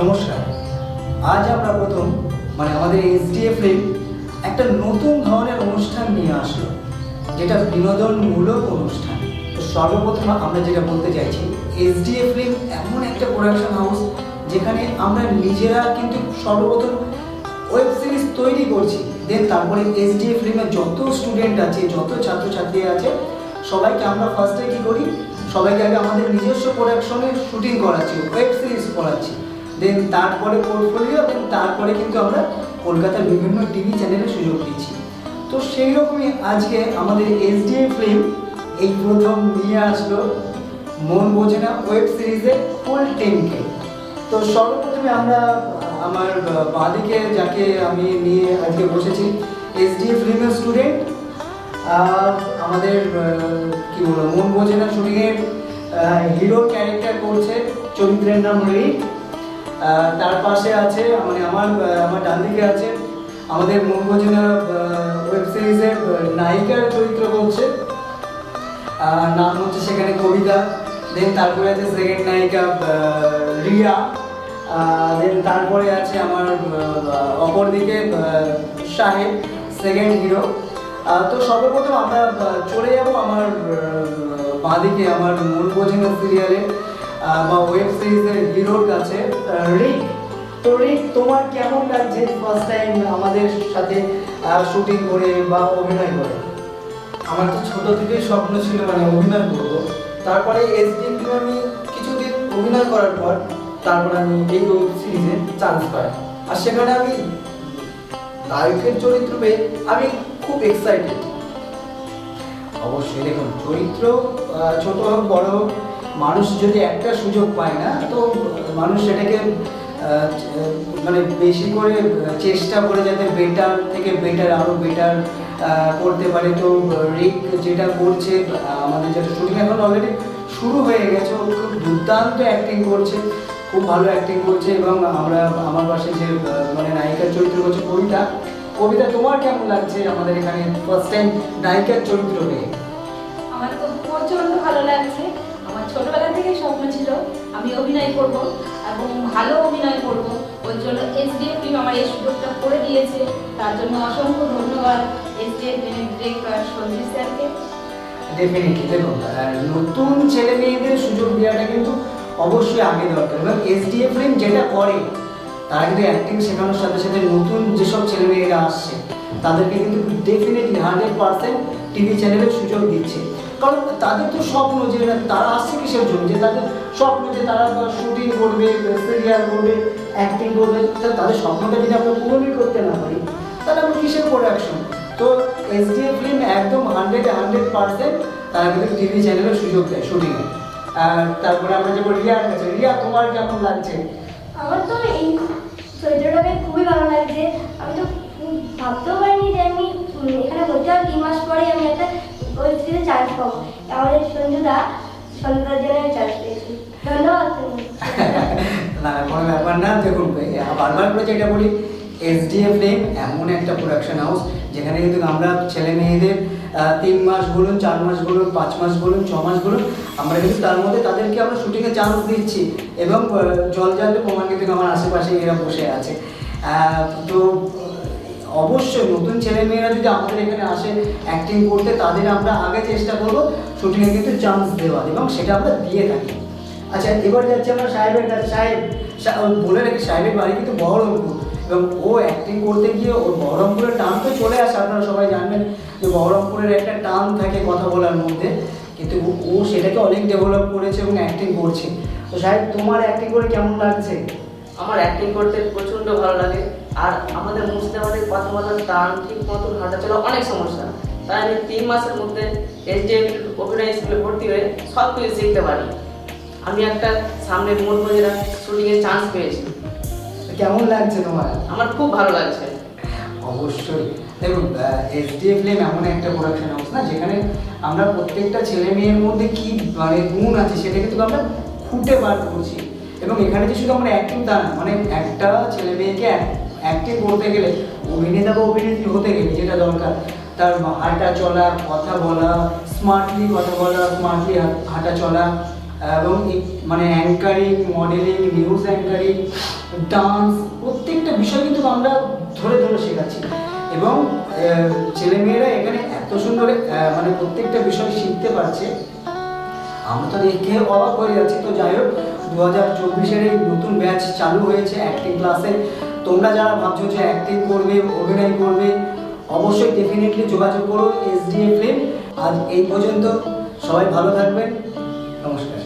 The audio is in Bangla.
নমস্কার। আজ আমরা প্রথম মানে আমাদের এসডিএফ একটা নতুন ধরনের অনুষ্ঠান নিয়ে আসলো যেটা বিনোদনমূলক অনুষ্ঠান। তো সর্বপ্রথম আমরা যেটা বলতে চাইছি এসডিএফ এমন একটা প্রোডাকশন হাউস যেখানে আমরা নিজেরা কিন্তু সর্বপ্রথম ওয়েব সিরিজ তৈরি করছি। দেন তারপরে এসডিএফ এর যত স্টুডেন্ট আছে, যত ছাত্রছাত্রী আছে, সবাইকে আমরা ফার্স্টে কী করি? সবাইকে আগে আমাদের নিজস্ব প্রোডাকশনের শুটিং করাচ্ছি ওয়েব সিরিজ করাচ্ছি। দেন তারপরে পোর্টফোলিও দেন তারপরে কিন্তু আমরা কলকাতার বিভিন্ন টিভি চ্যানেলে সুযোগ দিচ্ছি তো সেই রকমই আজকে আমাদের এসডিএফ ফিল্ম এই প্রথম নিয়ে আসলো মন বোঝে না ওয়েব সিরিজে ফুল টিমকে তো সর্বপ্রথমে আমরা, আমার বাদিকে যাকে আমি নিয়ে আজকে বসেছি এসডিএফ ফিল্মের স্টুডেন্ট আমাদের কি বলব, মন বোঝে না শুটিংয়ের হিরো ক্যারেক্টার করছে, চরিত্রের নাম রিক। তার পাশে আছে মানে আমার আমার ডান দিকে আছে আমাদের বোঝে ওয়েব সিরিজের নায়িকার চরিত্র করছে নাম হচ্ছে সেখানে কবিতা দেন তারপরে আছে সেকেন্ড নায়িকা রিয়া। দেন তারপরে আছে আমার আহ, অপর দিকে আহ, সাহেব সেকেন্ড হিরো তো সর্বপ্রথম আমরা চলে যাব আমার বাঁ দিকে আমার মূল বোঝেনা সিরিয়ালে বা ওয়েব সিরিজের হিরোর কাছে। রিক তো রিক তোমার কেমন লাগছে ফার্স্ট টাইম আমাদের সাথে শুটিং করে বা অভিনয় করে? আমার তো ছোট থেকেই স্বপ্ন ছিল মানে অভিনয় করব। তারপরে এসডিএম আমি কিছুদিন অভিনয় করার পর তারপর আমি এই ওয়েব সিরিজে চান্স পাই। আর সেখানে আমি নায়কের চরিত্র পেয়ে আমি খুব এক্সাইটেড অবশ্যই দেখুন চরিত্র ছোট হোক বড় হোক মানুষ যদি একটা সুযোগ পায় না, তো মানুষ সেটাকে মানে বেশি করে চেষ্টা করে যাতে বেটার থেকে বেটার আরও বেটার করতে পারে। তো রিক যেটা করছে আমাদের যেটা শুটিং এখন অলরেডি শুরু হয়ে গেছে। ও খুব দুর্দান্ত অ্যাক্টিং করছে, খুব ভালো অ্যাক্টিং করছে এবং আমরা, আমার পাশে যে মানে নায়িকার চরিত্র করছে কবিতা কবিতা তোমার কেমন লাগছে আমাদের এখানে ফার্স্ট টাইম নায়িকার চরিত্র পেয়ে আমার তো প্রচণ্ড ভালো লাগছে। আমার ছোটবেলা থেকে স্বপ্ন ছিল, আমি অভিনয় করব এবং ভালো অভিনয় করব। ওই জন্য এসডিএফ টিম আমার এই সুযোগটা করে দিয়েছে। তার জন্য অসংখ্য ধন্যবাদ এসডিএফ টিমের ডিরেক্টর সঞ্জিত স্যারকে। ডেফিনেটলি দেখুন নতুন ছেলে মেয়েদের সুযোগ দেওয়াটা কিন্তু অবশ্যই আগে দরকার। এবং এসডিএফ যেটা করে, তারা কিন্তু অ্যাক্টিং শেখানোর সাথে সাথে নতুন যেসব ছেলে মেয়েরা আসছে, তাদেরকে কিন্তু ডেফিনেটলি হান্ড্রেড পার্সেন্ট টিভি চ্যানেলের সুযোগ দিচ্ছে। কারণ তাদের তো স্বপ্ন যে তারা আসছে কিসের জন্য? যে তাদের স্বপ্ন যে তারা শুটিং করবে সিরিয়াল করবে অ্যাক্টিং করবে তাদের স্বপ্নটা যদি আমরা পূরণই করতে না পারি, তাহলে আমরা কিসের প্রোডাকশন তো এসডিএফ ফিল্ম একদম হান্ড্রেড হান্ড্রেড পার্সেন্ট তারা কিন্তু টিভি চ্যানেলের সুযোগ দেয় শুটিংয়ে আর তারপরে আমরা যাব রিয়ার কাছে। রিয়া, তোমার কেমন লাগছে? আমার তো এই চরিত্রটাকে খুবই ভালো লাগছে। আমি তো ভাবতেও পারিনি যে আমি এখানে ভর্তি হওয়ার তিন মাস পরেই আমি একটা সিরিজে চান্স পাবো। আমাদের সঞ্জুদা সঞ্জুদার জন্য চান্স পেয়েছি। ধন্যবাদ না, কোনো ব্যাপার না। দেখুন বারবার করে যেটা বলি এসডিএফ নেম এমন একটা প্রোডাকশন হাউস যেখানে কিন্তু আমরা ছেলে মেয়েদের তিন মাস বলুন, চার মাস বলুন, পাঁচ মাস বলুন, ছ মাস বলুন, আমরা কিন্তু তার মধ্যে তাদেরকে আমরা শুটিংয়ে চান্স দিচ্ছি এবং জল জানলে প্রমাণ কিন্তু আমার আশেপাশে এরা বসে আছে। তো অবশ্যই নতুন ছেলে মেয়েরা যদি আমাদের এখানে আসে অ্যাক্টিং করতে, তাদের আমরা আগে চেষ্টা করব শুটিংয়ে কিন্তু চান্স দেওয়ার এবং সেটা আমরা দিয়ে থাকি। আচ্ছা এবার যাচ্ছি আমরা সাহেবের কাছে। সাহেব বলে রাখি, সাহেবের বাড়ি কিন্তু বহরমপুর। এবং ও অ্যাক্টিং করতে গিয়ে ওর বহরমপুরের টান তো চলে আসে, আপনারা সবাই জানবেন যে বহরমপুরের একটা টান থাকে কথা বলার মধ্যে। কিন্তু ও- সেটাকে অনেক ডেভেলপ করেছে এবং অ্যাক্টিং করছে। তো সাহেব, তোমার অ্যাক্টিং করে কেমন লাগছে? আমার অ্যাক্টিং করতে প্রচণ্ড ভালো লাগে। আর আমাদের মুর্শিদাবাদের কথা বলার টান ঠিক মতন হাঁটা চলা অনেক সমস্যা। তাই আমি তিন মাসের মধ্যে এসডিএফ অভিনয় স্কুলে ভর্তি হয়ে সব কিছু শিখতে পারি। আমি একটা সামনে মন বোঝেরা শুটিংয়ে চান্স পেয়েছি। কেমন লাগছে তোমার? আমার খুব ভালো লাগছে। অবশ্যই। দেখুন এসডিএফ ফিল্ম এমন একটা প্রোডাকশন হাউস না যেখানে আমরা প্রত্যেকটা ছেলে মেয়ের মধ্যে কি মানে গুণ আছে সেটা কিন্তু আমরা খুঁটে বার করছি। এবং এখানে যে শুধু আমরা অ্যাক্টিং তা না মানে একটা ছেলে মেয়েকে অ্যাক্টিং করতে গেলে অভিনেতা বা অভিনেত্রী হতে গেলে যেটা দরকার, তার হাঁটা চলা, কথা বলা স্মার্টলি কথা বলা স্মার্টলি হাঁটা চলা, এবং মানে anchoring modelling news anchoring dance প্রত্যেকটা বিষয় কিন্তু আমরা ধরে ধরে শেখাচ্ছি। এবং ছেলেমেয়েরা এখানে এত সুন্দর মানে প্রত্যেকটা বিষয় শিখতে পারছে। আমরা তো দেখে অবাক হয়ে যাচ্ছি। তো যাই হোক দু হাজার চব্বিশের এই নতুন ব্যাচ চালু হয়েছে অ্যাক্টিং ক্লাসে তোমরা যারা ভাবছ যে অ্যাক্টিং করবে, অভিনয় করবে, অবশ্যই ডেফিনেটলি যোগাযোগ করো এস ডি এফ আজ এই পর্যন্ত সবাই ভালো থাকবেন। নমস্কার।